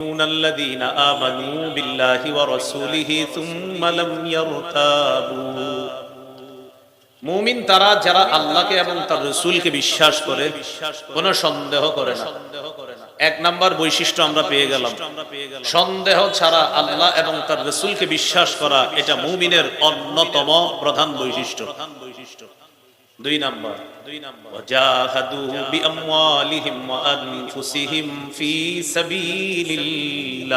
يؤمنون الذين آمنوا بالله ورسوله ثم لم يرتابوا মুমিন তারা যারা আল্লাহকে এবং তার রসুলকে বিশ্বাস করে কোন সন্দেহ করে না এক নাম্বার বৈশিষ্ট্য আমরা পেয়ে গেলাম সন্দেহ ছাড়া আল্লাহ এবং তার রসুলকে বিশ্বাস করা এটা মুমিনের অন্যতম প্রধান বৈশিষ্ট্য দুই নাম্বার। দুই নাম্বার। বিআমওয়ালিহিম ওয়া আনফুসিহিম ফি সাবিলিল্লাহ।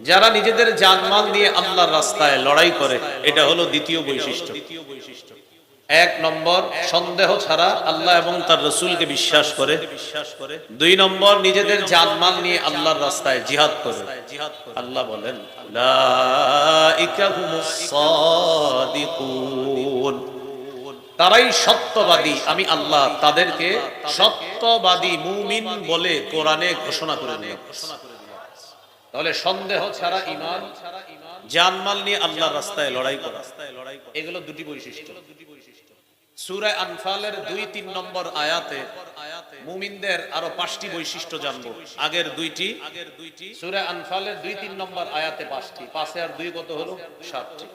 যারা নিজেদের জানমাল নিয়ে আল্লাহর রাস্তায় লড়াই করে এটা হলো দ্বিতীয় বৈশিষ্ট্য। দ্বিতীয় বৈশিষ্ট্য। এক নম্বর, সন্দেহ ছাড়া আল্লাহ এবং তার রসুলকে বিশ্বাস করে। বিশ্বাস করে দুই নম্বর, নিজেদের জানমাল নিয়ে আল্লাহর রাস্তায় জিহাদ করে। আল্লাহ বলেন তারাই সত্যবাদী। আমি আল্লাহ তাদেরকে সত্যবাদী মুমিন বলে কোরআনে ঘোষণা করে দিলাম। তাহলে সন্দেহ ছাড়া ইমান ছাড়া জানমাল নিয়ে আল্লাহর রাস্তায় লড়াই করা। এগুলো দুটি বৈশিষ্ট্য। সূরা আনফালের দুই তিন নম্বর আয়াতে মুমিনদের আরও পাঁচটি বৈশিষ্ট্য জানব। আগের দুইটি আগের দুইটি সূরা আনফালের দুই তিন নম্বর আয়াতে পাঁচটি। পাঁচে আর দুই কত হলো? সাতটি।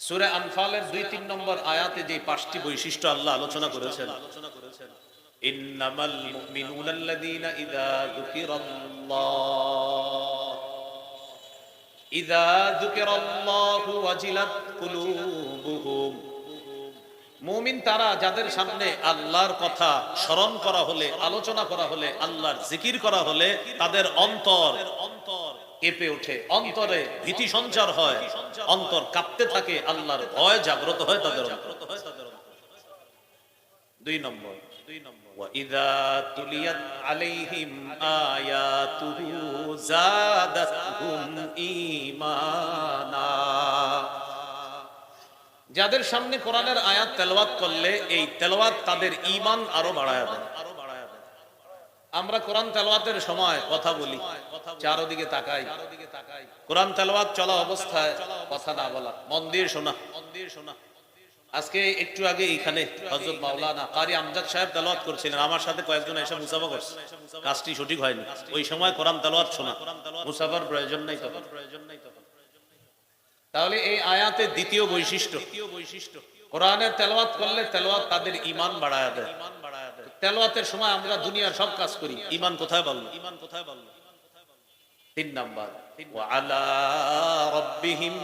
সূরা আনফালের দুই তিন নম্বর আয়াতে যে পাঁচটি বৈশিষ্ট্য আল্লাহ আলোচনা করেছেন আলোচনা করেছেন ইন্নামাল ইযা যুকিরাল্লাহ। ইযা যুকিরাল্লাহু ওয়াজিলাত কুলুবুহুম মুমিন তারা যাদের সামনে আল্লাহর কথা স্মরণ করা হলে আলোচনা করা হলে আল্লাহর জিকির করা হলে তাদের অন্তর অন্তর কেঁপে ওঠে অন্তরে ভীতি সঞ্চার হয় অন্তর কাঁপতে থাকে আল্লাহর ভয় জাগ্রত হয় তাদের অন্তর। দুই নম্বর দুই নম্বর وَإِذَا تُلِيَتْ عَلَيْهِمْ آيَاتُهُ زَادَتْهُمْ إِيمَانًا যাদের সামনে কোরআনের আয়াত তেলাওয়াত করলে এই তেলাওয়াত তাদের ঈমান আরও বাড়ায় দেয়। আমরা কোরআন তেলাওয়াতের সময় কথা বলি, চারদিকে তাকাই। কোরআন তেলাওয়াত চলা অবস্থায় কথা না বলা। মন দিয়ে শোনা। মন দিয়ে শোনা আজকে একটু আগে এখানে হযরত মাওলানা কারি আমজাদ সাহেব তেলাওয়াত করছিলেন। আমার সাথে কয়েকজন এসে মুসাফা করছে। কাজটি সঠিক হয়নি। ওই সময় কোরআন তেলাওয়াত শোনা। মুসাফার প্রয়োজন নাই তখন প্রয়োজন নাই তখন। তাহলে এই আয়াতের দ্বিতীয় বৈশিষ্ট্য। কোরআনের তেলাওয়াত করলে তেলাওয়াত তাদের ঈমান বাড়ায় দেয়। ঈমান বাড়ায় দেয় তেলাওয়াতের সময় আমরা দুনিয়ার সব কাজ করি। ঈমান কোথায় বলল ঈমান কোথায় বলল তিন নাম্বার। ওয়ালা রাব্বিহিম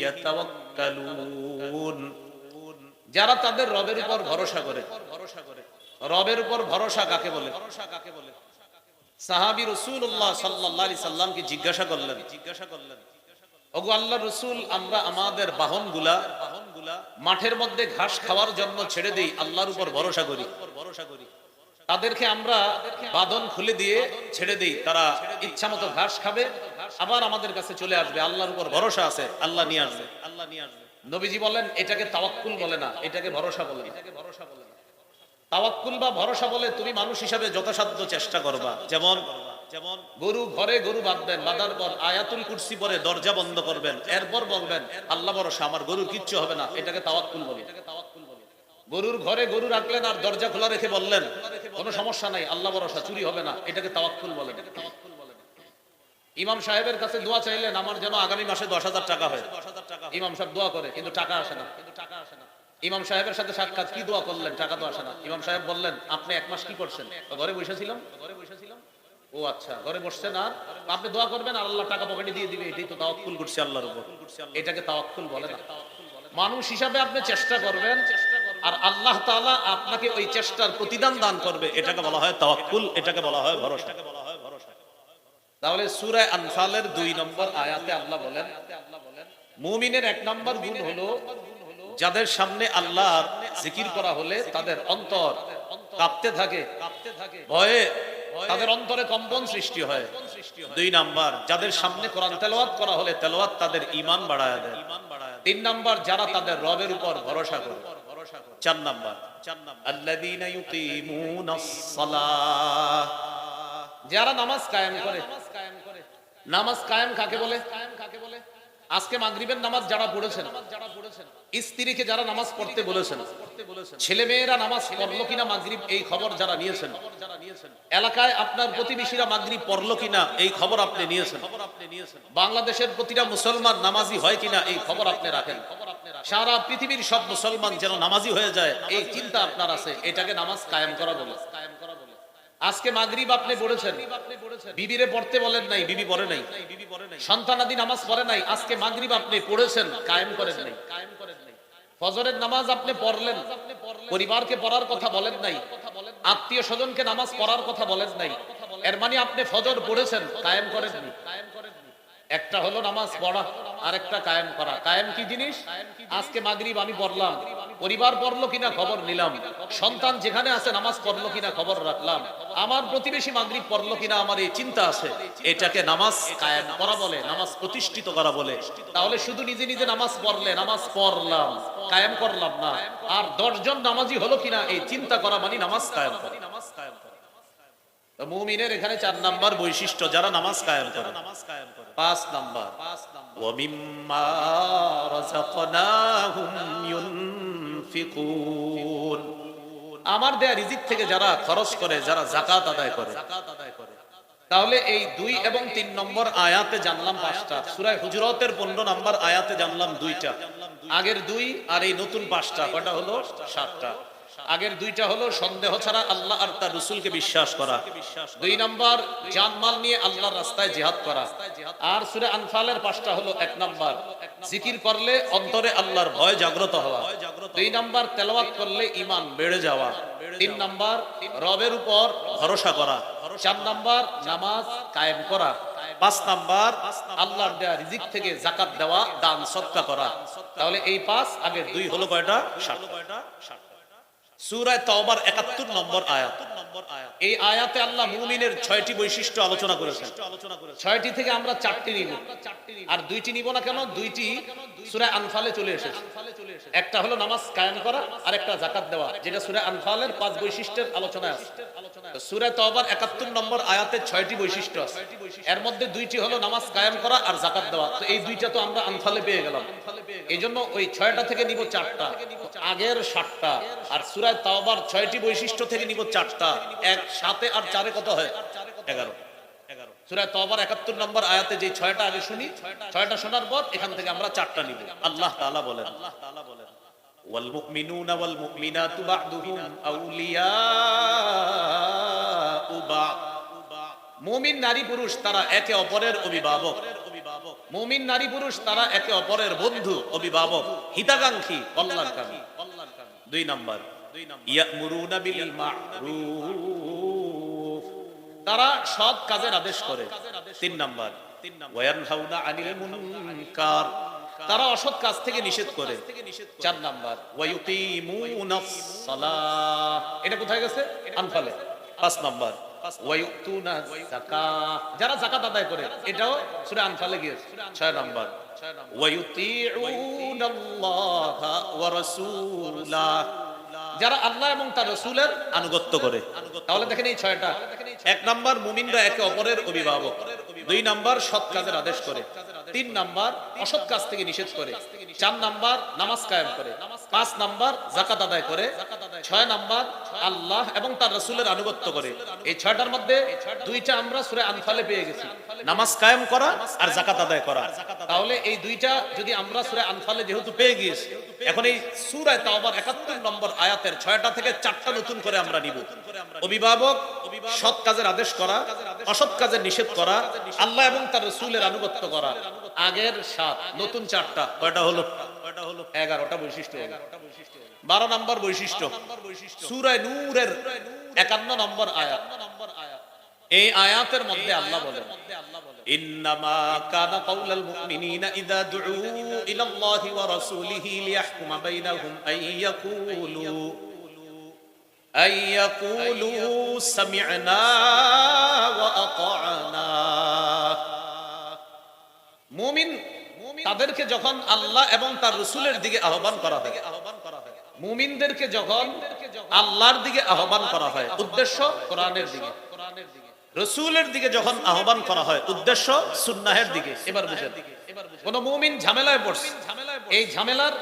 ইয়াতাওয়াক্কালুন। যারা তাদের রবের উপর ভরসা করে। ভরসা করে রবের উপর ভরসা কাকে বলে? ভরসা কাকে বলে সাহাবী রাসূলুল্লাহ সাল্লাল্লাহু আলাইহি সাল্লামকে জিজ্ঞাসা করলেন জিজ্ঞাসা করলেন। ওগো আল্লাহ রসুল, আমরা আমাদের বাহনগুলা বাহনগুলা মাঠের মধ্যে ঘাস খাওয়ার জন্য ছেড়ে দেই, আল্লাহর উপর ভরসা করি। ভরসা করি তাদেরকে আমরা বাদন খুলে দিয়ে ছেড়ে দেই, তারা ইচ্ছা মতো ঘাস খাবে, আবার আমাদের কাছে চলে আসবে, আল্লাহর উপর ভরসা আছে, আল্লাহ নিয়ে আসবে। আল্লাহ নিয়ে আসবে নবীজি বলেন, এটাকে তাওয়াক্কুল বলে না এটাকে ভরসা বলে এটাকে ভরসা বলে না। তাওয়াক্কুল বা ভরসা বলে, তুমি মানুষ হিসাবে যথাসাধ্য চেষ্টা করবা, যেমন যেমন গরু ঘরে গরু বাঁধবেন, বাঁধার পর আয়াতুল কুরসি পরে দরজা বন্ধ করবেন, এরপর বলবেন, আল্লাহ ভরসা, আমার গরুর কিচ্ছু হবে না। এটাকে তাওয়াক্কুল বলে। গরুর ঘরে গরু রাখলেন আর দরজা খোলা রেখে বললেন, কোনো সমস্যা নাই, আল্লাহ ভরসা, চুরি হবে না। এটাকে তাওয়াক্কুল বলে। ইমাম সাহেবের কাছে দোয়া চাইলেন, আমার যেন আগামী মাসে দশ হাজার টাকা হয়। ইমাম সাহেব দোয়া করে, কিন্তু টাকা আসে না। কিন্তু টাকা আসে না ইমাম সাহেবের সাথে সাক্ষাৎ কি দোয়া করলেন? টাকা তো আসে না। ইমাম সাহেব বললেন, আপনি এক মাস কি করছেন? ঘরে বসেছিলাম ঘরে বসেছিলাম ও আচ্ছা ঘরে বসছেন আর? আপনি দোয়া করবেন আর আল্লাহ টাকা পকেটে দিয়ে দিবে এটাই তো তাওয়াক্কুল। করছে আল্লাহর উপর। এটাকে তাওয়াক্কুল বলে না। মানুষ হিসাবে আপনি চেষ্টা করবেন আর আল্লাহ তাআলা আপনাকে ওই চেষ্টার প্রতিদান দান করবে এটাকে বলা হয় তাওয়াক্কুল এটাকে বলা হয় ভরসা। তাহলে সূরা আনফালের দুই নম্বর আয়াতে আল্লাহ বলেন মুমিনের এক নম্বর গুণ হলো যাদের সামনে আল্লাহর জিকির করা হলে তাদের অন্তর কাঁপতে কাঁপতে থাকে ভয়ে তাদের অন্তরে কম্পন সৃষ্টি হয়। দুই নাম্বার যাদের সামনে কোরআন তেলাওয়াত করা হলে তেলাওয়াত তাদের ঈমান বাড়ায় দেয়। তিন নাম্বার যারা তাদের রবের উপর ভরসা করে। চার নাম্বার চার আল্লাযীনা ইউকিমুনাস সালাহ যারা নামাজ কায়েম করে। নামাজ কায়েম কাকে বলে? কাকে বলে? আজকে মাগরিবের নামাজ যারা পড়েছেন যারা পড়েছেন। স্ত্রীকে যারা নামাজ পড়তে বলেছেন ছেলে মেয়েরা নামাজ পড়ল কিনা মাগরিব এই খবর যারা নিয়েছেন। এলাকায় আপনার প্রতিবেশীরা মাগরি পড়ল কিনা এই খবর আপনি নিয়েছেন। বাংলাদেশের প্রতিটা মুসলমান নামাজি হয় কিনা এই খবর আপনি রাখেন। সারা পৃথিবীর সব মুসলমান যেন নামাজি হয়ে যায় এই চিন্তা আপনার আছে। এটাকে নামাজ কায়েম করা বলে। আজকে মাগরিব আপনি পড়েছেন বিবিরে পড়তে বলেন নাই বিবি পড়ে নাই। সন্তানাদি নামাজ পড়ে নাই আজকে মাগরিব আপনি পড়েছেন কায়েম করেন নাই। ফজরের নামাজ আপনি পড়লেন। পরিবারকে পড়ার কথা বলেন নাই। আত্মীয় স্বজনকে নামাজ পড়ার কথা বলেন নাই। এর মানে আপনি ফজর পড়েছেন কায়েম করেননি। একটা হলো নামাজ পড়া আর একটা কায়েম করা। কায়েম কি জিনিস? আজকে মাগরিব আমি পড়লাম। পরিবার পড়ল কিনা খবর নিলাম। সন্তান যেখানে আছে নামাজ পড়ল কিনা খবর রাখলাম। আমার প্রতিবেশী মাগরিব পড়ল কিনা আমার এই চিন্তা আছে। এটাকে নামাজ কায়েম করা বলে, নামাজ প্রতিষ্ঠিত করা বলে। তাহলে শুধু নিজে নিজে নামাজ পড়লে, নামাজ পড়লাম, কায়েম করলাম না। আর দশজন নামাজি হলো কিনা এই চিন্তা করা মানে নামাজ কায়েম করা। মুমিনের এখানে চার নাম্বার বৈশিষ্ট্য, যারা নামাজ কায়েম করে। নামাজ কায়েম করে পাঁচ নাম্বার পাঁচ নাম্বার ওমিম্মা রাযাকনাহুম ইউনফিকুন। আমার দেয়া রিজিক থেকে যারা খরচ করে, যারা যাকাত করে যাকাত আদায় করে। তাহলে এই দুই এবং তিন নম্বর আয়াতে জানলাম পাঁচটা। সুরায় হুজরতের পনেরো নম্বর আয়াতে জানলাম দুইটা। আগের দুই আর এই নতুন পাঁচটা কটা হলো? সাতটা। আগের দুইটা হলো সন্দেহ ছাড়া আল্লাহ আর তার রসুলকে বিশ্বাস করা। দুই নম্বর, জানমাল নিয়ে আল্লাহর রাস্তায় জিহাদ করা। আর সুরে আনফালের পাঁচটা হলো এক নম্বর, জিকির করলে অন্তরে আল্লাহর ভয় জাগ্রত হওয়া। দুই নম্বর, তেলাওয়াত করলে ইমান বেড়ে যাওয়া। তিন নম্বর, রবের উপর ভরসা করা। চার নম্বর, নামাজ কায়েম করা। পাঁচ নাম্বার, আল্লাহর দেয়া রিজিক থেকে জাকাত দেওয়া, দান সৎকা করা। তাহলে এই পাঁচ, আগের দুই হলো কয়টা? ষাট কয়টা ষাট সুরায় তওবার 71 নম্বর আয়াত। এই একটা হলো নামাজ করা আর একটা জাকাত দেওয়া, যেটা সূরায় আনফালের পাঁচ বৈশিষ্ট্যের আলোচনায় আছে। সূরায় তওবার 71 নম্বর আয়াতে ছয়টি বৈশিষ্ট্য আছে। এর মধ্যে দুইটি হলো নামাজ করা আর জাকাত দেওয়া। তো এই দুইটা তো আমরা আনফালে পেয়ে গেলাম। এই জন্য ওই ছয়টা থেকে নিব চারটা, আগের আর সুরায় তাওবার ছয়টি বৈশিষ্ট্য থেকে নিব চারটা এক সাথে আর চারে কত হয় এগারো সুরায় তবার একাত্তর নম্বর আয়াতে যে ছয়টা আগে শুনি ছয়টা শোনার পর এখান থেকে আমরা চারটা নিব আল্লাহ তাআলা বলেন আল্লাহ তাআলা বলেন والمؤمنون والمؤمنات بعضهم أولياء بعض মুমিন নারী পুরুষ তারা একে অপরের অভিভাবক মুমিন নারী পুরুষ তারা একে অপরের বন্ধু অভিভাবক হিতাকাঙ্ক্ষী কল্যাণকামী দুই নম্বর ইয়ামুরুনা বিল মা'রুফ। তারা সৎ কাজের আদেশ করে। তিন নম্বর। ওয়ানহাউনা আনিল মুনকার। তারা অসৎ কাজ থেকে নিষেধ করে। চার নাম্বার। ওয়ায়ুকিমুনাস সালাহ। এটা কোথায় গেছে? আনফালে। পাঁচ নাম্বার। ওয়ায়ুতুনা যারা যাকাত আদায় করে, এটাও সূরা আনফালে গিয়েছে। ছয় নাম্বার। ওয়ায়ুতিউনাল্লাহা ওয়া রাসূলাহ। যারা আল্লাহ এবং তার রসুলের আনুগত্য করে। তাহলে দেখেন এই ছয়টা। এক নাম্বার মুমিনরা একে অপরের অভিভাবক। দুই নাম্বার সৎ কাজের আদেশ করে। তিন নাম্বার অসৎ কাজ থেকে নিষেধ করে। চার নাম্বার নামাজ কায়েম করে। পাঁচ নাম্বার জাকাত আদায় করে। ছয় নাম্বার আল্লাহ এবং তার রসুলের আনুগত্য করে। এই ছয়টার মধ্যে দুইটা আমরা সুরে আনফালে পেয়ে গেছি। নামাজ কায়েম করা আর জাকাত আদায় করা। তাহলে এই দুইটা যদি আমরা সুরে আনফালে যেহেতু পেয়ে গিয়েছি, এখন এই সুরায় তাওবার একাত্তর নম্বর আয়াতের ছয়টা থেকে চারটা নতুন করে আমরা নিব। অভিভাবক সৎ কাজের আদেশ করা, অসৎ কাজের নিষেধ করা, আল্লাহ এবং তার রসুলের আনুগত্য করা। আগের সাত, নতুন চারটা, কয়টা হলো? এগারোটা বৈশিষ্ট্য বারো নম্বর বৈশিষ্ট্য সুরায় নূরের একান্ন নম্বর আয়াত। এই আয়াতের মধ্যে আল্লাহ বলেন, ইন্নামা কানা কাউলাল মুমিনিনা ইযা দুউ ইলাল্লাহি ওয়া রাসূলিহি লিয়াহকুমা বাইনাহুম আন আন ইয়াকুলু সামি'না ওয়া মুমিন তাদেরকে যখন আল্লাহ এবং তার রসুলের দিকে আহ্বান করা হয়, মুমিনদেরকে যখন আল্লাহর দিকে আহ্বান করা হয়, উদ্দেশ্য কোরআনের দিকে, রসুলের দিকে যখন আহ্বান করা হয়, উদ্দেশ্য সুন্নাহের দিকে, এবার কোন মুমিন ঝামেলায় পড়ছে, এই ঝামেলার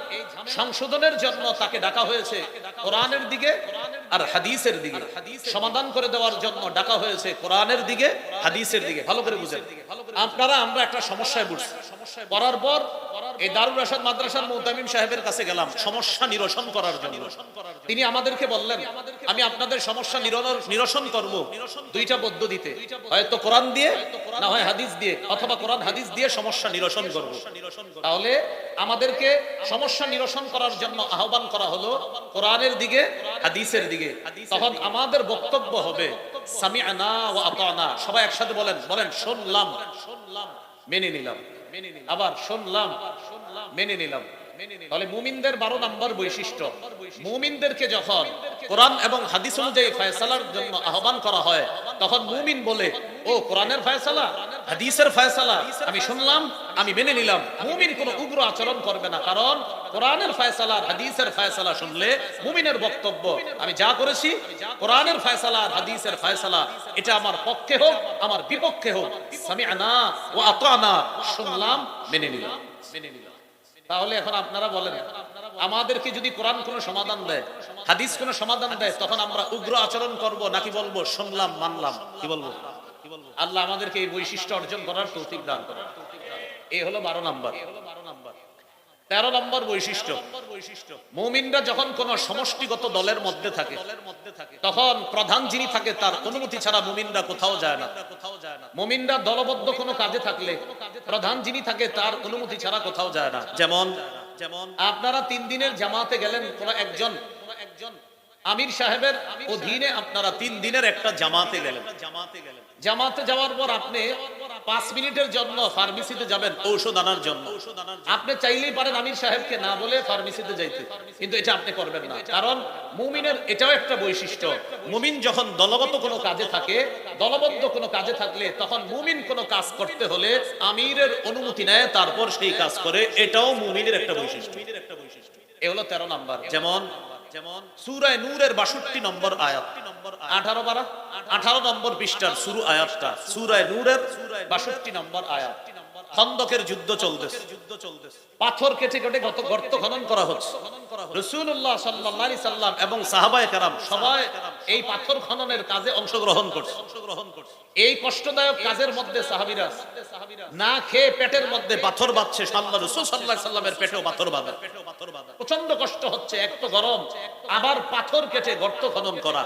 সংশোধনের জন্য তাকে ডাকা হয়েছে কোরআনের দিকে আর হাদিসের দিকে। সমাধান করে দেওয়ার জন্য ডাকা হয়েছে কোরআনের দিকে হাদিসের দিকে। ভালো করে বুঝেন। আপনারা আমরা একটা সমস্যায় বুঝছি করার পর এই দারুল রাশাদ মাদ্রাসার মুহতামিম সাহেবের কাছে গেলাম, সমস্যা নিরসন করার জন্য। তিনি আমাদেরকে বললেন, আমি আপনাদের সমস্যা নিরসন করব দুইটা পদ্ধতিতে হয়তো কোরআন দিয়ে, না হয় হাদিস দিয়ে, অথবা কোরআন হাদিস দিয়ে সমস্যা নিরসন করব। তাহলে আমাদেরকে সমস্যা নিরসন করার জন্য আহ্বান করা হলো, কোরআনের দিকে, হাদিসের দিকে। তখন আমাদের বক্তব্য হবে, সামিআনা ওয়া আতানা। সবাই একসাথে বলেন বলেন শুনলাম শুনলাম। মেনে নিলাম। আবার শুনলাম মেনে নিলাম। তাহলে মুমিনদের বারো নাম্বার বৈশিষ্ট্য। মুমিনদেরকে যখন কোরআন এবং হাদিস অনুযায়ী ফয়সালার জন্য আহ্বান করা হয়, তখন মুমিন বলে, ও, কোরআনের ফয়সালা, হাদিসের ফয়সালা, আমি শুনলাম, আমি মেনে নিলাম। মুমিন কোনো উগ্র আচরণ করবে না, কারণ কোরআনের ফয়সালা হাদিসের ফয়সালা শুনলে মুমিনের বক্তব্য, আমি যা করেছি, কোরআনের ফয়সালা হাদিসের ফয়সালা, এটা আমার পক্ষে হোক, আমার বিপক্ষে হোক। সামিআনা ওয়া আতানা, শুনলাম মেনে নিলাম মেনে নিলাম। তাহলে এখন আপনারা বলেন, আমাদেরকে যদি কোরআন কোন সমাধান দেয়, হাদিস কোনো সমাধান দেয়, তখন আমরা উগ্র আচরণ করব নাকি বলব, শুনলাম, মানলাম কি বলব? আল্লাহ আমাদেরকে এই বৈশিষ্ট্য অর্জন করার তৌফিক দান করেন। এই হলো বারো নাম্বার। তেরো নম্বর বৈশিষ্ট্য মুমিনরা যখন কোন সমষ্টিগত দলের মধ্যে থাকে তখন প্রধান যিনি থাকে তার অনুমতি ছাড়া মুমিনরা কোথাও যায় না। মুমিনরা দলবদ্ধ কোনো কাজে থাকলে প্রধান যিনি থাকে তার অনুমতি ছাড়া কোথাও যায় না। যেমন যেমন আপনারা তিন দিনের জামাতে গেলেন কোন একজন একজন আমির সাহেবের অধীনে আপনারা তিন দিনের একটা জামাতে গেলেন। জামাতে গেলেন জামাতে যাওয়ার পর আপনি পাঁচ মিনিটের জন্য ফার্মেসিতে যাবেন, ঔষধ আনার জন্য। আপনি চাইলেই পারেন আমির সাহেবকে না বলে ফার্মেসিতে যাইতে, কিন্তু এটা আপনি করবেন না। কারণ মুমিনের এটাও একটা বৈশিষ্ট্য, মুমিন যখন দলগত কোনো কাজে থাকে, দলবদ্ধ কোনো কাজে থাকলে তখন মুমিন কোনো কাজ করতে হলে আমিরের অনুমতি নেয়, তারপর সেই কাজ করে। এটাও মুমিনের একটা বৈশিষ্ট্য। এ হলো তেরো নাম্বার। যেমন যেমন সুরায় নূরের বাষট্টি নম্বর আয়াত। আঠারো বারা? আঠারো নম্বর পৃষ্ঠার আয়াতটা। সুরায় নূরের বাষট্টি নম্বর আয়াত। খন্দকের যুদ্ধ চলতেছে। যুদ্ধ চলতেছে পাথর কেটে কেটে গত গর্ত খনন করা হচ্ছে। রসুল্লাহ সাল্লাহ সাল্লাম এবং সাহাবায় কারাম সবাই এই পাথর খননের কাজে অংশগ্রহণ করছে। অংশগ্রহণ করছে এই কষ্টদায়ক কাজের মধ্যে সাহাবীরা না খেয়ে পেটের মধ্যে পাথর বাঁধছে সাল্লাহ রসুল সাল্লাহ সাল্লামের পেটেও পাথর বাঁধে। প্রচণ্ড কষ্ট হচ্ছে, এক তো গরম, আবার পাথর কেটে গর্ত খনন করা।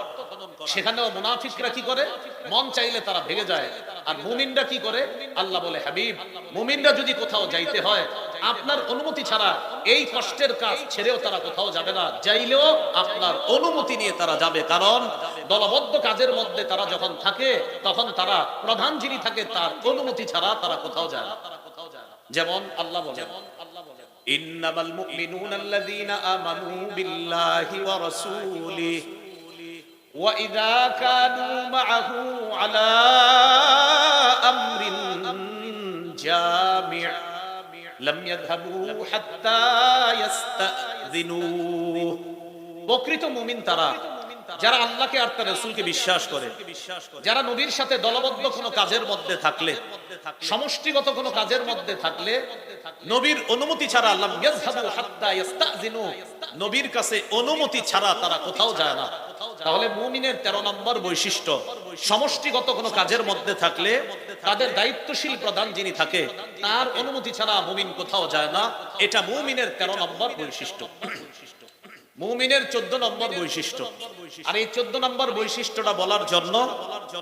সেখানেও মুনাফিকরা কি করে? মন চাইলে তারা ভেঙে যায়। আর মুমিনরা কি করে? আল্লাহ বলে, হাবিব, মুমিনরা যদি কোথাও যাইতে হয়, আপনার অনুমতি ছাড়া এই কষ্টের কাজ ছেড়েও তারা কোথাও যাবে না। যাইলেও আপনার অনুমতি নিয়ে তারা যাবে। কারণ দলবদ্ধ কাজের মধ্যে তারা যখন থাকে তখন তারা প্রধান যিনি থাকে তার অনুমতি ছাড়া তারা কোথাও যায় না যেমন আল্লাহ বলে আল্লাহ বলে إنما المؤمنون الذين آمنوا بالله ورسوله وإذا كانوا معه على أمر جامع لم يذهبوا حتى يستأذنوه প্রকৃত মুমিন তারা যারা আল্লাহকে আর তার রসুলকে বিশ্বাস করে, যারা নবীর সাথে দলবদ্ধ কোনো কাজের মধ্যে থাকলে, সমষ্টিগত কোনো কাজের মধ্যে থাকলে, নবীর অনুমতি ছাড়া আল্লাহ নবীর কাছে অনুমতি ছাড়া তারা কোথাও যায় না। তাহলে মুমিনের 13 নম্বর বৈশিষ্ট্য, সমষ্টিগত কোনো কাজের মধ্যে থাকলে, তাদের দায়িত্বশীল প্রধান যিনি থাকে, তার অনুমতি ছাড়া মুমিন কোথাও যায় না। এটা মুমিনের 13 নম্বর বৈশিষ্ট্য। মুমিনের চোদ্দ নম্বর বৈশিষ্ট্য। আর এই চোদ্দ নম্বর বৈশিষ্ট্যটা বলার জন্য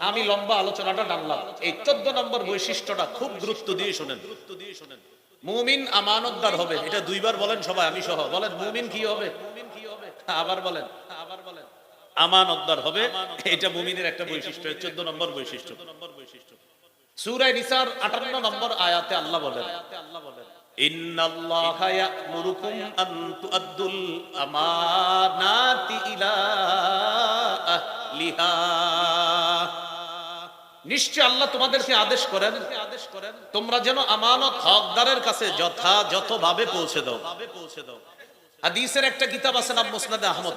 আমি লম্বা আলোচনাটা টানলাম এই চোদ্দ নম্বর বৈশিষ্ট্যটা খুব গুরুত্ব দিয়ে শোনেন। মুমিন আমানতদার হবে। এটা দুইবার বলেন সবাই, আমি সহ। বলেন, মুমিন কি হবে? আবার বলেন। আবার বলেন আমানতদার হবে। এটা মুমিনের একটা বৈশিষ্ট্য চোদ্দ নম্বর বৈশিষ্ট্য। নম্বর বৈশিষ্ট্য সূরায়ে নিসার 58 নম্বর আয়াতে আল্লাহ বলেন আল্লাহ বলেন إن الله يأمركم أن تؤدوا الأمانات إلى أهلها নিশ্চয় আল্লাহ তোমাদেরকে আদেশ করেন আদেশ করেন তোমরা যেন আমানত হকদারের কাছে যথাযথ ভাবে পৌঁছে দাও পৌঁছে দাও হাদিসের একটা কিতাব আছে নাম মুসনাদে আহমদ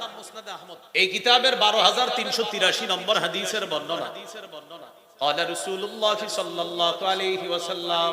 এই কিতাবের বারো হাজার তিনশো তিরাশি নম্বর হাদিসের বর্ণনা হাদিসের বর্ণনা قال رسول الله صلى الله عليه وسلم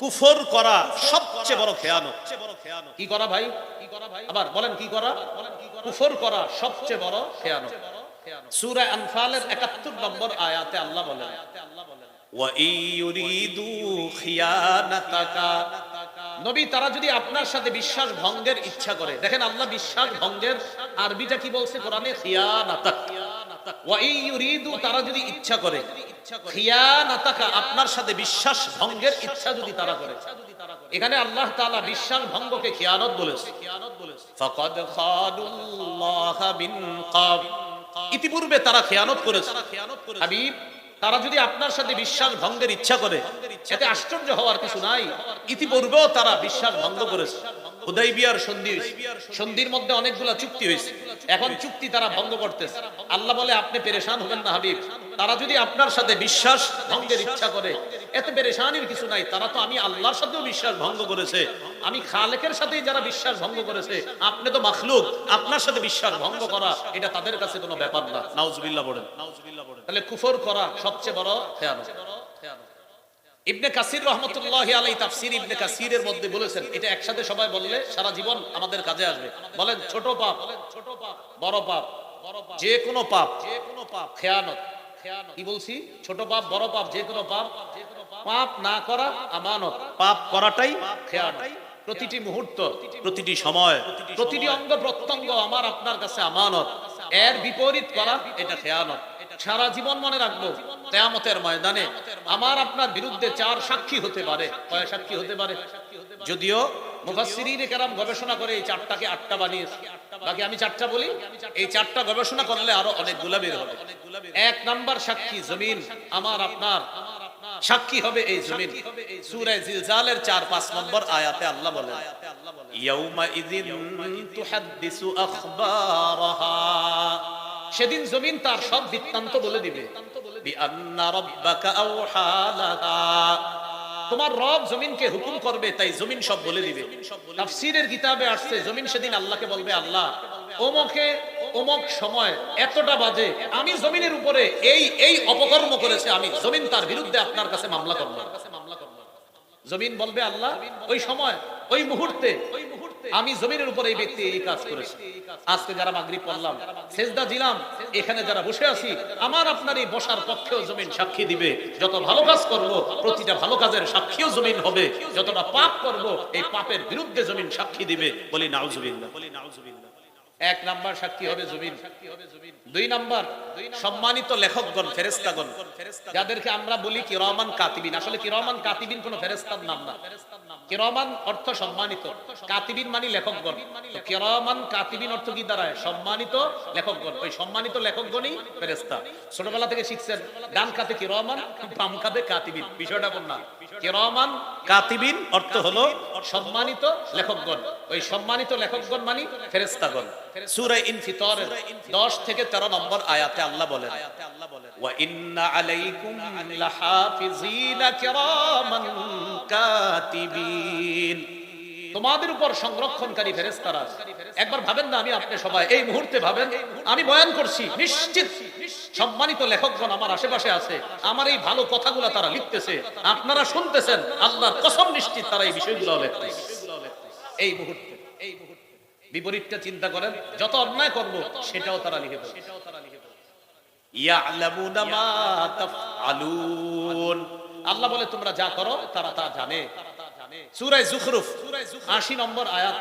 কুফর করা সবচেয়ে বড় খেয়ানো কি করা ভাই? আবার বলেন কি করা? কুফর করা সবচেয়ে বড় খেয়ানো সূরা আনফালের 71 নম্বর আয়াতে আল্লাহ বলেন নবী তারা যদি আপনার সাথে বিশ্বাস ভঙ্গের ইচ্ছা করে দেখেন আল্লাহ বিশ্বাস ভঙ্গের আরবিটা কি বলছে কোরআনে? তারা যদি ইচ্ছা করে আপনার সাথে বিশ্বাস ভঙ্গের ইচ্ছা যদি তারা করে। এখানে আল্লাহ বিশ্বাস ভঙ্গকে খিয়ানত বলেছে। ইতিপূর্বে তারা খেয়ানত করেছে। তারা যদি আপনার সাথে বিশ্বাস ভঙ্গের ইচ্ছা করে, এতে আশ্চর্য হওয়ার কিছু নাই। ইতিপূর্বেও তারা বিশ্বাস ভঙ্গ করেছে। হুদাইবিয়ার সন্ধি সন্ধির মধ্যে অনেকগুলা চুক্তি হয়েছে এখন চুক্তি তারা ভঙ্গ করতেছে। আল্লাহ বলে, আপনি পেরেশান হবেন না, হাবিব। তারা যদি আপনার সাথে বিশ্বাস, ভঙ্গের ইচ্ছা করে, এতে পেরেশানির কিছু নাই। তারা তো আমি আল্লাহর সাথেও বিশ্বাস ভঙ্গ করেছে। আমি খালেকের সাথেই যারা বিশ্বাস ভঙ্গ করেছে, আপনি তো মাখলুক। আপনার সাথে বিশ্বাস ভঙ্গ করা, এটা তাদের কাছে কোনো ব্যাপার না। নাউজুবিল্লাহ বলেন। তাহলে কুফর করা সবচেয়ে বড় খেয়ানত। ইবনে কাসির রহমতুল্লাহ আলাই তাফসির ইবনে কাসিরের মধ্যে বলেছেন, এটা একসাথে সবাই বললে সারা জীবন আমাদের কাজে আসবে। বলেন, ছোট পাপ ছোট পাপ বড় পাপ যে কোনো পাপ, যে কোনো পাপ, খেয়ানত। কি বলছি? ছোট পাপ, বড় পাপ, যে কোনো পাপ পাপ না করা আমানত। পাপ করাটাই খেয়ানত। প্রতিটি মুহূর্ত, প্রতিটি সময়, প্রতিটি অঙ্গ প্রত্যঙ্গ আমার আপনার কাছে আমানত। এর বিপরীত করা, এটা খেয়ানত। সারা জীবন মনে রাখব, কেয়ামতের ময়দানে আমার আপনার বিরুদ্ধে চার সাক্ষী হতে পারে। কয় সাক্ষী হতে পারে? যদিও মুফাসসিরিনে গবেষণা করে এই চারটাকে আটটা বানিয়েছে বাকি আমি চারটা বলি, এই চারটা গবেষণা করলে আরও অনেকগুলা বের হবে। এক নাম্বার সাক্ষী জমিন, আমার আপনার সাক্ষী হবে এই জমিন। সূরা জিলজালের 4 5 নম্বর আয়াতে আল্লাহ বলেন ইয়াউমা ইযিন তুহাদ্দিসু আখবারাহা। সেদিন জমিন তার সব বৃত্তান্ত বলে দিবে। তোমার রব জমিনকে হুকুম করবে, তাই জমিন সব বলে দিবে। তাফসীরের কিতাবে আসছে, জমিন সেদিন আল্লাহকে বলবে, আল্লাহ, ওমকে অমক সময় এতটা বাজে, আমি জমিনের উপরে এই এই অপকর্ম করেছে আমি, জমিন তার বিরুদ্ধে আপনার কাছে মামলা করব জমিন বলবে, আল্লাহ, ওই সময় ওই মুহূর্তে ওই মুহূর্তে আমি জমিনের উপরে এই ব্যক্তি এই কাজ করেছে। আজকে যারা মাগরিব পড়লাম, সেজদা দিলাম, এখানে যারা বসে আছি, আমার আপনার এই বসার পক্ষেও জমিন সাক্ষী দিবে। যত ভালো কাজ করব, প্রতিটা ভালো কাজের সাক্ষীও জমিন হবে। যতটা পাপ করব, এই পাপের বিরুদ্ধে জমিন সাক্ষী দিবে। বলি, নাউজুবিল্লাহ বলি, নাউজুবিল্লাহ। এক নাম্বার সাক্ষী হবে জমিন দুই নাম্বার সম্মানিত লেখকগণ ফেরেস্তাগণ যাদেরকে আমরা বলি কিরমান কাতিবিন। আসলে কিরমান কাতিবিন কোন ফেরেস্তার নাম না। কিরমান অর্থ সম্মানিত। কাতিবিন মানে লেখকগণ। কিরমান কাতিবিন অর্থ কি দাঁড়ায়? সম্মানিত লেখকগণ। ওই সম্মানিত লেখকগণই ফেরেস্তা ছোটবেলা থেকে শিখছেন, ডান কাতে কিরমান, বাম কাতে কাতিবিন। বিষয়টা না কিরমান কাতিবিন অর্থ হলো সম্মানিত লেখকগণ। ওই সম্মানিত লেখকগণ মানে ফেরেস্তাগণ সূরা ইনফিতর 10 থেকে 13 নম্বর আয়াতে আল্লাহ বলেন, ওয়া ইন্না আলাইকুম লাহাফিজিনা কিরামান কাতিবিন। তোমাদের উপর সংরক্ষণকারী ফেরেশতারা। আছে। একবার ভাবেন না, আমি আপনি সবাই। এই মুহূর্তে ভাবেন, আমি বয়ান করছি, নিশ্চিত। সম্মানিত লেখকগণ আমার আশেপাশে আছে, আমার এই ভালো কথাগুলো তারা লিখতেছে, আপনারা শুনতেছেন, আল্লাহর কসম নিশ্চিত তারা এই বিষয়গুলো লিখতেছে। এই মুহূর্তে এই মুহূর্তে। বিপরীতটা চিন্তা করেন, যত অন্যায় করব, সেটাও তারা লিখে সেটাও তারা আল্লাহ বলে, তোমরা যা করো, তারা তা জানে। সূরা জুখরুফ 80 নম্বর আয়াত।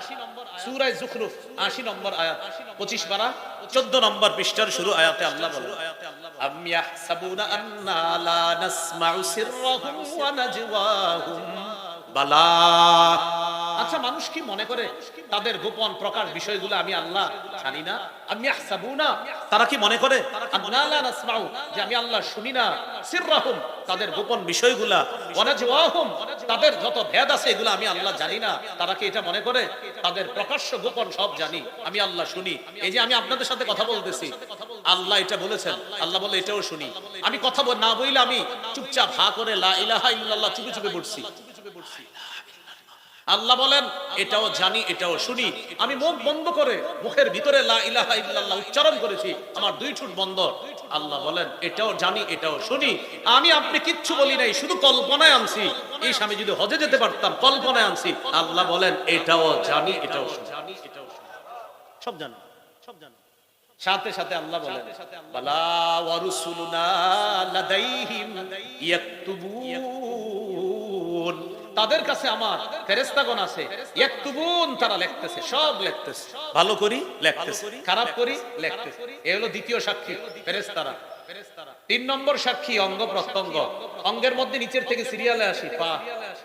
সূরা জুখরুফ 80 নম্বর আয়াত। 25 পারা 14 নম্বর পৃষ্ঠার শুরু আয়াতে আল্লাহ বলে আম ইয়াহসাবুনা আন্না লা নাসমাউ সিররাহুম ওয়া নাজওয়াহুম বালা আচ্ছা মানুষ কি মনে করে তাদের গোপন প্রকাশ বিষয়গুলো আমি আল্লাহ জানি না? আমি আহসাবুনা তারা কি মনে করে? যে আমি আল্লাহ শুনি না। সিররাহুম। তাদের গোপন বিষয়গুলা। ওয়ানাজওয়াহুম। তাদের যত ভেদ আছে, এগুলো আমি আল্লাহ জানি না। তারা কি এটা মনে করে? তাদের প্রকাশ্য গোপন সব জানি। আমি আল্লাহ শুনি। এই যে আমি আপনাদের সাথে কথা বলতেছি। আল্লাহ এটা বলেছেন। আল্লাহ বলে এটাও শুনি। আমি কথা না বইলে আমি চুপচাপ হা করে লা ইলাহা ইল্লাল্লাহ চুপে চুপে পড়ছি আল্লাহ বলেন, এটাও জানি, এটাও শুনি। আমি মুখ বন্ধ করে মুখের ভিতরে লা ইলাহা ইল্লাল্লাহ উচ্চারণ করেছি, আমার দুই ঠোঁট বন্ধ। আল্লাহ বলেন, এটাও জানি, এটাও শুনি। আমি আপনি কিচ্ছু বলি নাই, শুধু কল্পনায় আনছি। এই স্বামী যদি হজে যেতে পারতাম, কল্পনায় আনছি। আল্লাহ বলেন, এটাও জানি, এটাও শুনি। এটাও সব জানো সব জানো। সাথে সাথে আল্লাহ বলেন, বালা ওয়ারুসুলুনা লাদাইহিম ইয়াকতুবুন। তাদের কাছে আমার ফেরেশতাগণ আছে। ইয়াকতুবুন তারা লিখতেছে সব লিখতেছে। ভালো করি লিখতেছে। খারাপ করি লিখতেছে। এই হলো দ্বিতীয় সাক্ষী ফেরেশতারা। তিন নম্বর সাক্ষী অঙ্গ প্রত্যঙ্গ। অঙ্গের মধ্যে নিচের থেকে সিরিয়ালে আসি পা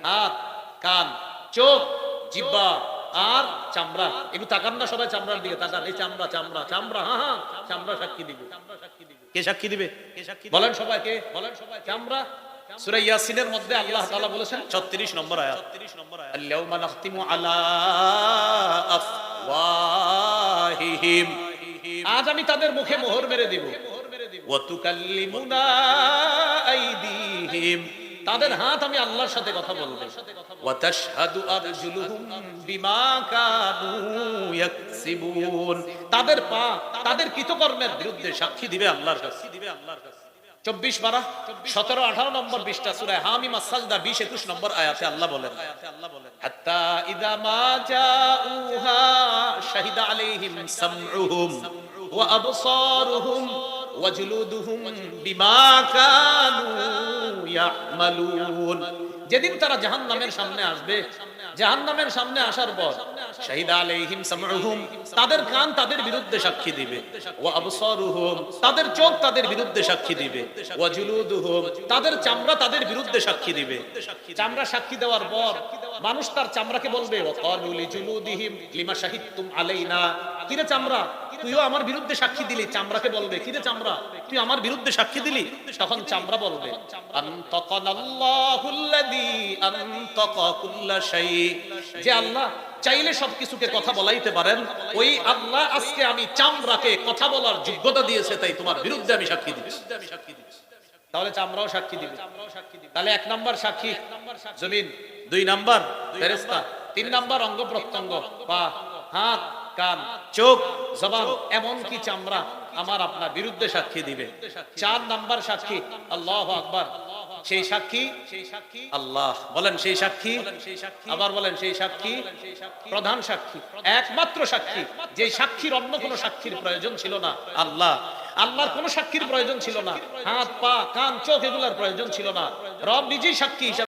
হাত কান চোখ জিব্বা আর চামড়া। একটু তাকান না সবাই চামড়ার দিকে তাকান। এই চামড়া চামড়া চামড়া হ্যাঁ হ্যাঁ চামড়া সাক্ষী দিবে। কে সাক্ষী দিবে? বলেন সবাই কে বলেন সবাই চামড়া। ইয়াসিনের মধ্যে আল্লাহ তাআলা বলেছেন 36 নম্বর আয়াত। 36 নম্বর আয়াত নাখতিমু আলা আফওয়াহিহিম। আজ আমি তাদের মুখে মোহর মেরে দিব। ওয়া তুকাল্লিমুনা আইদিহিম। তাদের হাত আমি আল্লাহর সাথে কথা বলব। ওয়া তাশহাদু আরজুলুহুম বিমা কানু ইয়াকসিবুন। তাদের পা, তাদের কৃতকর্মের বিরুদ্ধে সাক্ষী দিবে আল্লাহর কাছে দিবে আল্লাহর কাছে। চব্বিশ বারা, সতেরো, আঠারো নম্বর বিশটা সুরায় হামিমা সাজদা বিশ একুশ নম্বর আয়াতে আল্লাহ বলেন শাহিদা বিমা কানু ইয়ামালুন। যেদিন তারা জাহান্নামের সামনে আসবে জাহান্নামের সামনে আসার পর শাহিদা আলাইহিম সামউহুম তাদের কান তাদের বিরুদ্ধে সাক্ষী দিবে। ওয়া আবসারুহুম তাদের চোখ তাদের বিরুদ্ধে সাক্ষী দিবে। ওয়া জুলুদুহুম তাদের চামড়া তাদের বিরুদ্ধে সাক্ষী দিবে। চামড়া সাক্ষী দেওয়ার পর মানুষ তার চামড়াকে বলবে, ওয়া ক্বালু লিজুলুদিহিম লিমা শাহিদতুম আলাইনা। কিরে চামড়া? তুইও আমার বিরুদ্ধে সাক্ষী দিলি, চামড়াকে বলবে কিরে চামড়া? তুই আমার বিরুদ্ধে সাক্ষী দিলি? তখন চামড়া বলবে যে আল্লাহ চাইলে সবকিছুকে কথা বলাইতে পারেন, ওই আল্লাহ আজকে আমি চামড়াকে কথা বলার যোগ্যতা দিয়েছে, তাই তোমার বিরুদ্ধে আমি সাক্ষী দিচ্ছি তাহলে চামড়াও সাক্ষী দিবে। তাহলে এক নাম্বার সাক্ষী, জমিন, দুই নাম্বার ফেরেশতা, তিন নাম্বার অঙ্গ প্রত্যঙ্গ, পা, হাত কান, চোখ, জবান, এমন কি চামড়া আমার আপনার বিরুদ্ধে সাক্ষী দিবে? চার নাম্বার সাক্ষী, আল্লাহ আকবার। সেই সাক্ষী সেই সাক্ষী আল্লাহ, বলেন সেই সাক্ষী, আবার বলেন সেই সাক্ষী, প্রধান সাক্ষী, একমাত্র সাক্ষী, যে সাক্ষীর অন্য কোনো সাক্ষীর প্রয়োজন ছিল না, আল্লাহ। আল্লাহর কোনো সাক্ষীর প্রয়োজন ছিল না, হাত, পা, কান, চোখ এগুলার প্রয়োজন ছিল না। রব নিজেই সাক্ষী হিসাবে